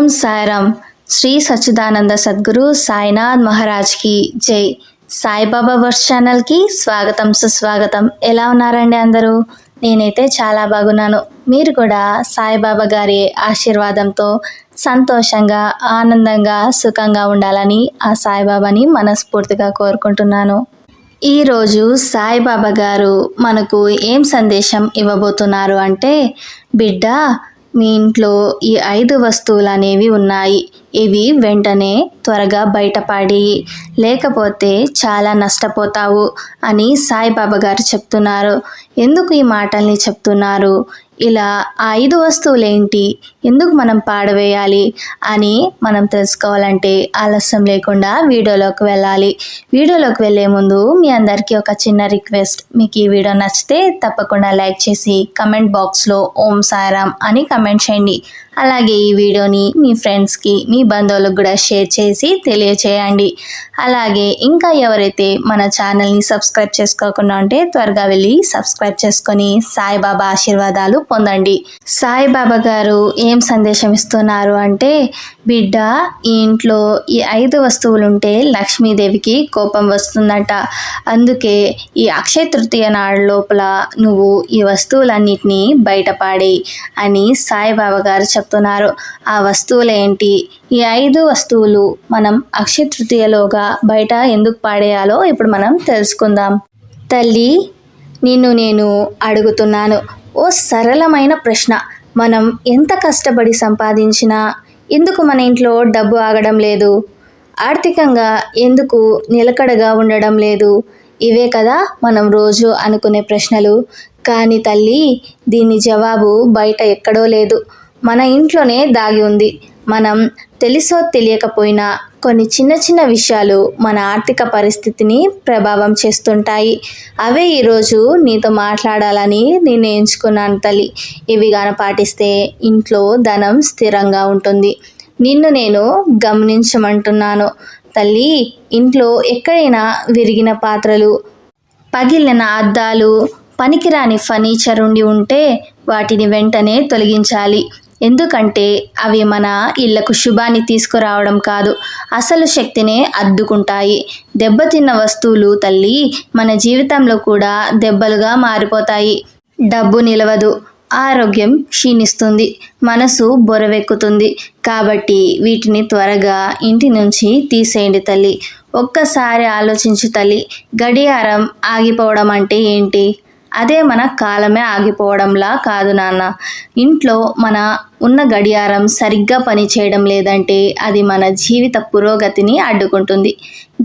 ఓం సాయిరామ్. శ్రీ సచ్చిదానంద సద్గురు సాయినాథ్ మహారాజ్కి జై. సాయిబాబా వర్స్ ఛానల్కి స్వాగతం సుస్వాగతం. ఎలా ఉన్నారండి అందరూ? నేనైతే చాలా బాగున్నాను. మీరు కూడా సాయిబాబా గారి ఆశీర్వాదంతో సంతోషంగా ఆనందంగా సుఖంగా ఉండాలని ఆ సాయిబాబాని మనస్ఫూర్తిగా కోరుకుంటున్నాను. ఈరోజు సాయిబాబా గారు మనకు ఏం సందేశం ఇవ్వబోతున్నారు అంటే బిడ్డ మీ ఇంట్లో ఈ ఐదు వస్తువులు అనేవి ఉన్నాయి. ఇవి వెంటనే త్వరగా బయటపడి లేకపోతే చాలా నష్టపోతావు అని సాయిబాబా గారు చెప్తున్నారు. ఎందుకు ఈ మాటల్ని చెప్తున్నారు? ఇలా ఆ ఐదు వస్తువులు ఏంటి ఎందుకు మనం పాడవేయాలి? అని మనం తెలుసుకోవాలంటే ఆలస్యం లేకుండా వీడియోలోకి వెళ్ళాలి. వీడియోలోకి వెళ్ళే ముందు మీ అందరికీ ఒక చిన్న రిక్వెస్ట్. మీకు ఈ వీడియో నచ్చితే తప్పకుండా లైక్ చేసి కమెంట్ బాక్స్లో ఓం సారామ్ అని కమెంట్ చేయండి. అలాగే ఈ వీడియోని మీ ఫ్రెండ్స్కి మీ బంధువులకు కూడా షేర్ చేసి తెలియచేయండి. అలాగే ఇంకా ఎవరైతే మన ఛానల్ని సబ్స్క్రైబ్ చేసుకోకుండా ఉంటే త్వరగా వెళ్ళి సబ్స్క్రైబ్ చేసుకొని సాయిబాబా ఆశీర్వాదాలు పొందండి. సాయిబాబా గారు ఏం సందేశం ఇస్తున్నారు అంటే బిడ్డ ఈ ఇంట్లో ఈ ఐదు వస్తువులు ఉంటే లక్ష్మీదేవికి కోపం వస్తుందట. అందుకే ఈ అక్షయ తృతీయ నాడు లోపల నువ్వు ఈ వస్తువులన్నిటినీ బయటపాడి అని సాయిబాబా గారు చెప్తున్నారు. ఆ వస్తువులు ఏంటి ఈ ఐదు వస్తువులు మనం అక్షయ తృతీయలోగా బయట ఎందుకు పాడేయాలో ఇప్పుడు మనం తెలుసుకుందాం. తల్లి నిన్ను నేను అడుగుతున్నాను. ఓ సరళమైన ప్రశ్న. మనం ఎంత కష్టపడి సంపాదించినా ఎందుకు మన ఇంట్లో డబ్బు ఆగడం లేదు? ఆర్థికంగా ఎందుకు నిలకడగా ఉండడం లేదు? ఇవే కదా మనం రోజు అనుకునే ప్రశ్నలు. కానీ తల్లి దీని జవాబు బయట ఎక్కడో లేదు. మన ఇంట్లోనే దాగి ఉంది. మనం తెలుసో తెలియకపోయినా కొన్ని చిన్న చిన్న విషయాలు మన ఆర్థిక పరిస్థితిని ప్రభావం చేస్తుంటాయి. అవే ఈరోజు నీతో మాట్లాడాలని నిర్ణయించుకున్నాను తల్లి. ఇవి గాన పాటిస్తే ఇంట్లో ధనం స్థిరంగా ఉంటుంది. నిన్ను నేను గమనించమంటున్నాను. తల్లి ఇంట్లో ఎక్కడైనా విరిగిన పాత్రలు పగిలిన అద్దాలు పనికిరాని ఫర్నిచర్ ఉండి ఉంటే వాటిని వెంటనే తొలగించాలి. ఎందుకంటే అవి మన ఇళ్ళకు శుభాన్ని తీసుకురావడం కాదు అసలు శక్తినే అద్దుకుంటాయి. దెబ్బతిన్న వస్తువులు తల్లి మన జీవితంలో కూడా దెబ్బలుగా మారిపోతాయి. డబ్బు నిలవదు ఆరోగ్యం క్షీణిస్తుంది మనసు బొరవెక్కుతుంది. కాబట్టి వీటిని త్వరగా ఇంటి నుంచి తీసేయండి తల్లి. ఒక్కసారి ఆలోచించు తల్లి గడియారం ఆగిపోవడం అంటే ఏంటి? అదే మన కాలమే ఆగిపోవడంలా కాదు నాన్న. ఇంట్లో మన ఉన్న గడియారం సరిగ్గా పనిచేయడం లేదంటే అది మన జీవిత పురోగతిని అడ్డుకుంటుంది.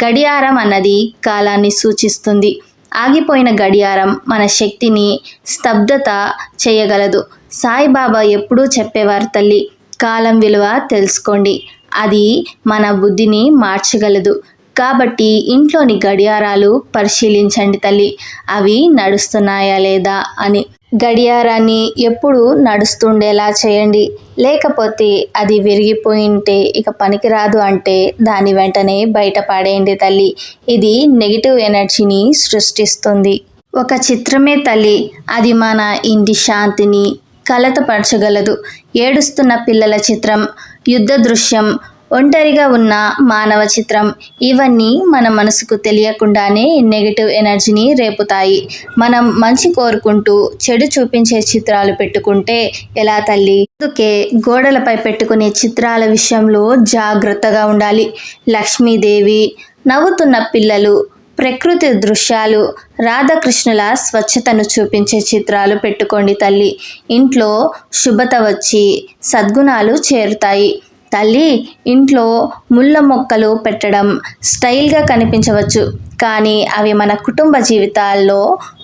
గడియారం అన్నది కాలాన్ని సూచిస్తుంది. ఆగిపోయిన గడియారం మన శక్తిని స్తబ్దత చేయగలదు. సాయిబాబా ఎప్పుడూ చెప్పేవారు తల్లి కాలం విలువ తెలుసుకోండి. అది మన బుద్ధిని మార్చగలదు. కాబట్టి ఇంట్లోని గడియారాలు పరిశీలించండి తల్లి. అవి నడుస్తున్నాయా లేదా అని. గడియారాన్ని ఎప్పుడు నడుస్తుండేలా చేయండి. లేకపోతే అది విరిగిపోయింటే ఇక పనికిరాదు అంటే దాని వెంటనే బయటపడేయండి తల్లి. ఇది నెగిటివ్ ఎనర్జీని సృష్టిస్తుంది. ఒక చిత్రమే తల్లి. అది మన ఇంటి శాంతిని కలతపరచగలదు. ఏడుస్తున్న పిల్లల చిత్రం యుద్ధ దృశ్యం ఒంటరిగా ఉన్న మానవ చిత్రం. ఇవన్నీ మన మనసుకు తెలియకుండానే నెగిటివ్ ఎనర్జీని రేపుతాయి. మనం మంచి కోరుకుంటూ చెడు చూపించే చిత్రాలు పెట్టుకుంటే ఎలా తల్లి? అందుకే గోడలపై పెట్టుకునే చిత్రాల విషయంలో జాగ్రత్తగా ఉండాలి. లక్ష్మీదేవి నవ్వుతున్న పిల్లలు ప్రకృతి దృశ్యాలు రాధాకృష్ణుల స్వచ్ఛతను చూపించే చిత్రాలు పెట్టుకోండి తల్లి. ఇంట్లో శుభత వచ్చి సద్గుణాలు చేరుతాయి. తల్లి ఇంట్లో ముళ్ళ మొక్కలు పెట్టడం స్టైల్గా కనిపించవచ్చు. కానీ అవి మన కుటుంబ జీవితాల్లో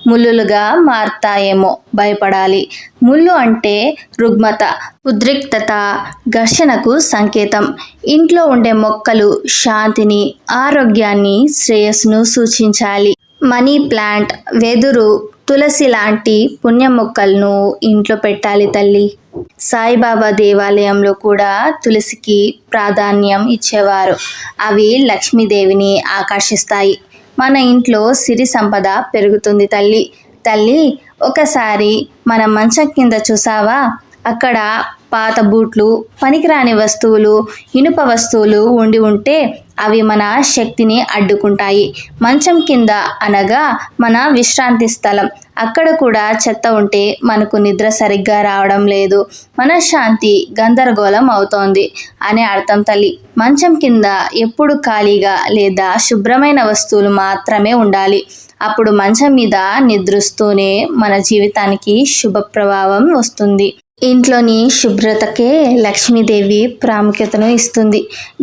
ముళ్ళులుగా మారుతాయేమో భయపడాలి. ముళ్ళు అంటే రుగ్మత ఉద్రిక్తత ఘర్షణకు సంకేతం. ఇంట్లో ఉండే మొక్కలు శాంతిని ఆరోగ్యాన్ని శ్రేయస్సును సూచించాలి. మనీ ప్లాంట్ వెదురు తులసి లాంటి పుణ్య మొక్కలను ఇంట్లో పెట్టాలి తల్లి. సాయిబాబా దేవాలయంలో కూడా తులసికి ప్రాధాన్యం ఇచ్చేవారు. అవి లక్ష్మీదేవిని ఆకర్షిస్తాయి. మన ఇంట్లో సిరి సంపద పెరుగుతుంది తల్లి. తల్లి ఒకసారి మన మంచం కింద చూసావా? అక్కడ పాత బూట్లు పనికిరాని వస్తువులు ఇనుప వస్తువులు ఉండి ఉంటే అవి మన శక్తిని అడ్డుకుంటాయి. మంచం కింద అనగా మన విశ్రాంతి స్థలం. అక్కడ కూడా చెత్త ఉంటే మనకు నిద్ర సరిగ్గా రావడం లేదు. మనశ్శాంతి గందరగోళం అవుతోంది అనే అర్థం తల్లి. మంచం కింద ఎప్పుడు ఖాళీగా లేదా శుభ్రమైన వస్తువులు మాత్రమే ఉండాలి. అప్పుడు మంచం మీద నిద్రిస్తూనే మన జీవితానికి శుభ ప్రభావం వస్తుంది. ఇంట్లోని శుభ్రతకే లక్ష్మీదేవి ప్రాముఖ్యతను ఇస్తుంది.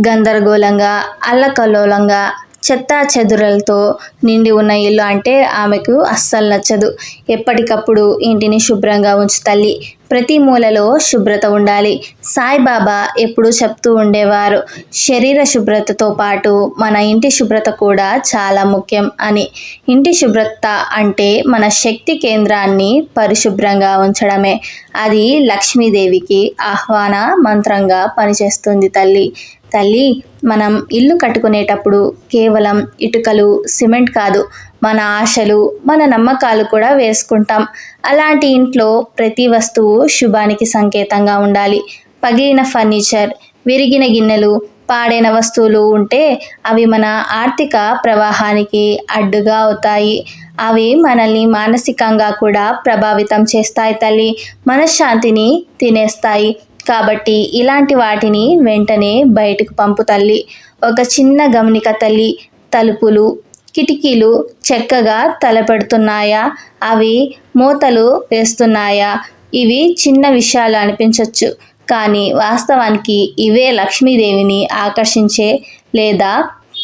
గందరగోళంగా అల్లకల్లోలంగా చెత్తా చెదురలతో నిండి ఉన్న ఇల్లు అంటే ఆమెకు అస్సలు నచ్చదు. ఎప్పటికప్పుడు ఇంటిని శుభ్రంగా ఉంచు తల్లి ప్రతి మూలలో శుభ్రత ఉండాలి. సాయిబాబా ఎప్పుడూ చెప్తూ ఉండేవారు శరీర శుభ్రతతో పాటు మన ఇంటి శుభ్రత కూడా చాలా ముఖ్యం అని. ఇంటి శుభ్రత అంటే మన శక్తి కేంద్రాన్ని పరిశుభ్రంగా ఉంచడమే. అది లక్ష్మీదేవికి ఆహ్వాన మంత్రంగా పనిచేస్తుంది తల్లి. తల్లి మనం ఇల్లు కట్టుకునేటప్పుడు కేవలం ఇటుకలు సిమెంట్ కాదు మన ఆశలు మన నమ్మకాలు కూడా వేసుకుంటాం. అలాంటి ఇంట్లో ప్రతి వస్తువు శుభానికి సంకేతంగా ఉండాలి. పగిలిన ఫర్నిచర్ విరిగిన గిన్నెలు పాడైన వస్తువులు ఉంటే అవి మన ఆర్థిక ప్రవాహానికి అడ్డుగా అవుతాయి. అవి మనల్ని మానసికంగా కూడా ప్రభావితం చేస్తాయి తల్లి. మనశ్శాంతిని తినేస్తాయి. కాబట్టి ఇలాంటి వాటిని వెంటనే బయటకు పంపు తల్లి. ఒక చిన్న గమనిక తల్లి. తలుపులు కిటికీలు చక్కగా తలపెడుతున్నాయా? అవి మూతలు వేస్తున్నాయా? ఇవి చిన్న విషయాలు అనిపించవచ్చు కానీ వాస్తవానికి ఇవే లక్ష్మీదేవిని ఆకర్షించే లేదా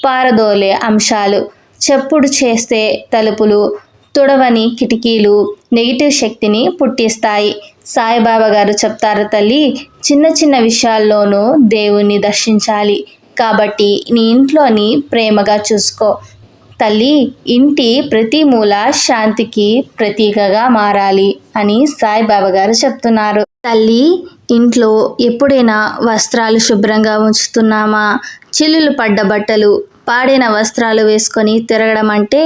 పారదోలే అంశాలు. చెప్పుడు చేస్తే తలుపులు తుడవని కిటికీలు నెగిటివ్ శక్తిని పుట్టిస్తాయి. సాయిబాబా గారు చెప్తారు తల్లి చిన్న చిన్న విషయాల్లోనూ దేవుణ్ణి దర్శించాలి. కాబట్టి నీ ఇంట్లోని ప్రేమగా చూసుకో. తల్లి ఇంటి ప్రతి మూల శాంతికి ప్రతీకగా మారాలి అని సాయిబాబా గారు చెప్తున్నారు. తల్లి ఇంట్లో ఎప్పుడైనా వస్త్రాలు శుభ్రంగా ఉంచుతున్నామా? చిల్లులు పడ్డ బట్టలు పాడైన వస్త్రాలు వేసుకొని తిరగడం అంటే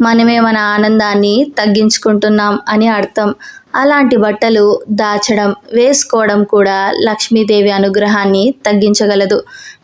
మనమే మన ఆనందాన్ని తగ్గించుకుంటున్నాం అని అర్థం. అలాంటి బట్టలు దాచడం వేసుకోవడం కూడా లక్ష్మీదేవి అనుగ్రహాన్ని తగ్గించగలదు.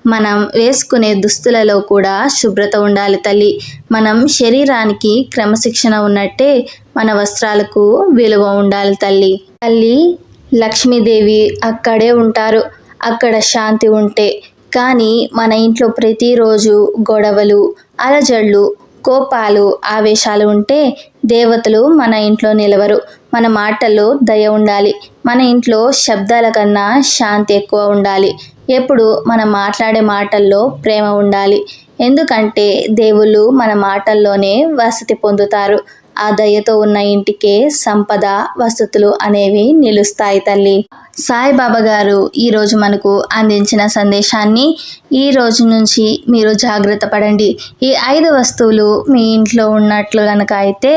మనం వేసుకునే దుస్తులలో కూడా శుభ్రత ఉండాలి తల్లి. మనం శరీరానికి క్రమశిక్షణ ఉన్నట్టే మన వస్త్రాలకు విలువ ఉండాలి తల్లి. తల్లి లక్ష్మీదేవి అక్కడే ఉంటారు. అక్కడ శాంతి ఉంటే కానీ మన ఇంట్లో ప్రతిరోజు గొడవలు అలజళ్ళు కోపాలు ఆవేశాలు ఉంటే దేవతలు మన ఇంట్లో నిలవరు. మన మాటల్లో దయ ఉండాలి. మన ఇంట్లో శబ్దాల కన్నా శాంతి ఎక్కువ ఉండాలి. ఎప్పుడు మనం మాట్లాడే మాటల్లో ప్రేమ ఉండాలి. ఎందుకంటే దేవుళ్ళు మన మాటల్లోనే వసతి పొందుతారు. ఆ దయతో ఉన్న ఇంటికే సంపద వసతులు అనేవి నిలుస్తాయి తల్లి. సాయిబాబా గారు ఈరోజు మనకు అందించిన సందేశాన్ని ఈ రోజు నుంచి మీరు జాగ్రత్త పడండి. ఈ ఐదు వస్తువులు మీ ఇంట్లో ఉన్నట్లు కనుక అయితే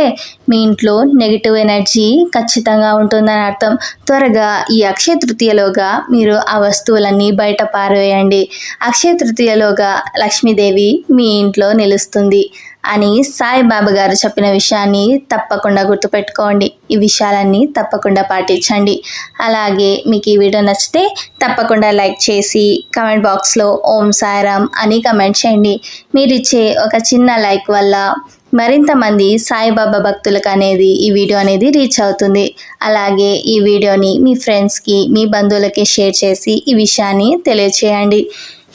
మీ ఇంట్లో నెగిటివ్ ఎనర్జీ ఖచ్చితంగా ఉంటుందని అర్థం. త్వరగా ఈ అక్షయ తృతీయలోగా మీరు ఆ వస్తువులన్నీ బయట పారవేయండి అక్షయ తృతీయలోగా లక్ష్మీదేవి మీ ఇంట్లో నిలుస్తుంది. అని సాయిబాబా గారు చెప్పిన విషయాన్ని తప్పకుండా గుర్తుపెట్టుకోండి. ఈ విషయాలన్నీ తప్పకుండా పాటించండి. అలాగే మీకు ఈ వీడియో నచ్చితే తప్పకుండా లైక్ చేసి కమెంట్ బాక్స్లో ఓం సాయిరామ్ అని కమెంట్ చేయండి. మీరు ఇచ్చే ఒక చిన్న లైక్ వల్ల మరింత మంది సాయిబాబా భక్తులకు అనేది ఈ వీడియో అనేది రీచ్ అవుతుంది. అలాగే ఈ వీడియోని మీ ఫ్రెండ్స్కి మీ బంధువులకి షేర్ చేసి ఈ విషయాన్ని తెలియచేయండి.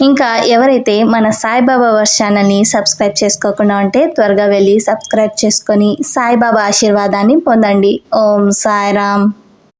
ఇంకా ఎవరైతే మన సాయిబాబా వర్స్ ఛానల్ని సబ్స్క్రైబ్ చేసుకోకుండా ఉంటే త్వరగా వెళ్ళి సబ్స్క్రైబ్ చేసుకొని సాయిబాబా ఆశీర్వాదాన్ని పొందండి. ఓం సాయిరామ్.